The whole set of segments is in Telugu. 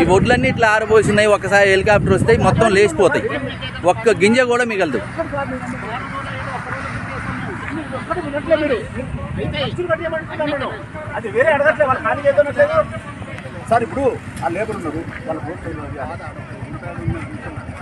ఈ ఒడ్లన్నీ ఇట్లా ఆరబోసినాయి ఒకసారి హెలికాప్టర్ వస్తాయి మొత్తం లేచిపోతాయి. ఒక్క గింజ కూడా మిగలదు. అది వేరే అడగట్లే వాళ్ళ ఖాళీ చేద్దాం సార్ ఇప్పుడు ఆ లేబర్ ఉన్నారు వాళ్ళ ఎవరికి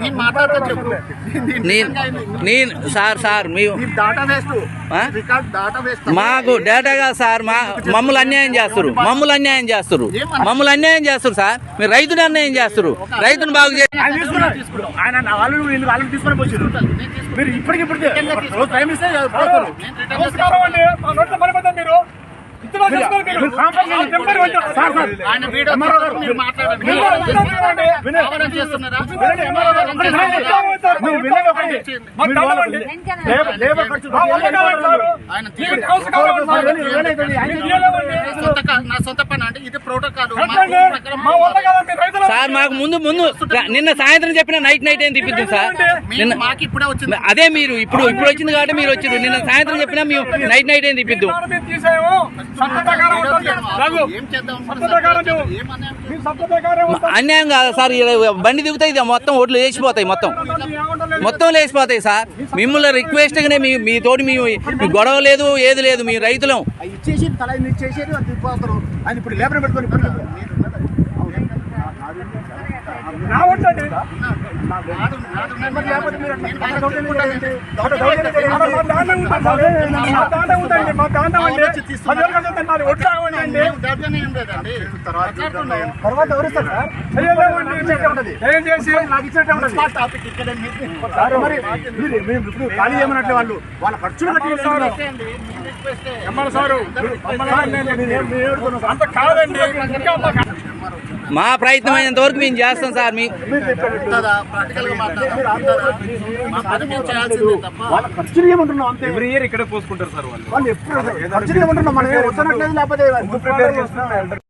నేను మాట్లాడతా చెప్పు నేను నేను సార్ సార్ మీ? రికార్డ్ డాటా మాకు డేటాగా సార్ మా మమ్మల్ని అన్యాయం చేస్తారు మమ్మల్ని అన్యాయం చేస్తారు మమ్మల్ని అన్యాయం చేస్తారు సార్. మీరు రైతుని అన్యాయం చేస్తారు రైతుని బాగు చేసి నా సొంత పని అంటే ఇది ప్రోటోకాల్. సార్ మాకు ముందు ముందు. నిన్న సాయంత్రం చెప్పిన నైట్ నైట్ ఏం తిప్పిద్దాం సార్? నిన్న మాకు ఇప్పుడే వచ్చింది. అదే మీరు ఇప్పుడు ఇప్పుడు వచ్చింది కాబట్టి మీరు వచ్చారు నిన్న సాయంత్రం చెప్పినా మేము నైట్ నైట్ ఏం తిప్పిద్దాం. అన్యాయం కాదు సార్ బండి దిగుతాయి ఇది మొత్తం ఓట్లు లేచిపోతాయి మొత్తం. మొత్తం లేచిపోతాయి సార్. మిమ్మల్ని రిక్వెస్ట్గానే మీ మీ తోటి మీ గొడవ లేదు ఏది లేదు మీ రైతులం. ఇప్పుడు లేబర్ పెట్టుకొని మా మా తర్వాత ఎవరిస్తారు సార్ చేసి నాకు మరి ఖాళీ చేయమన్నట్లే వాళ్ళు వాళ్ళ ఖర్చులు కట్టి ఎమ్మెల్యే సారు సార్, అంత కాదండి మా ప్రయత్నం అయినంత వరకు మేము చేస్తాం సార్ మీ మీరు ఎవ్రీ ఇయర్ ఇక్కడే పోసుకుంటారు సార్ వాళ్ళు. వాళ్ళు ఎప్పుడు ఖర్చులు ఏమంటున్నాం మనం ఏం వస్తున్నట్లేదు లేకపోతే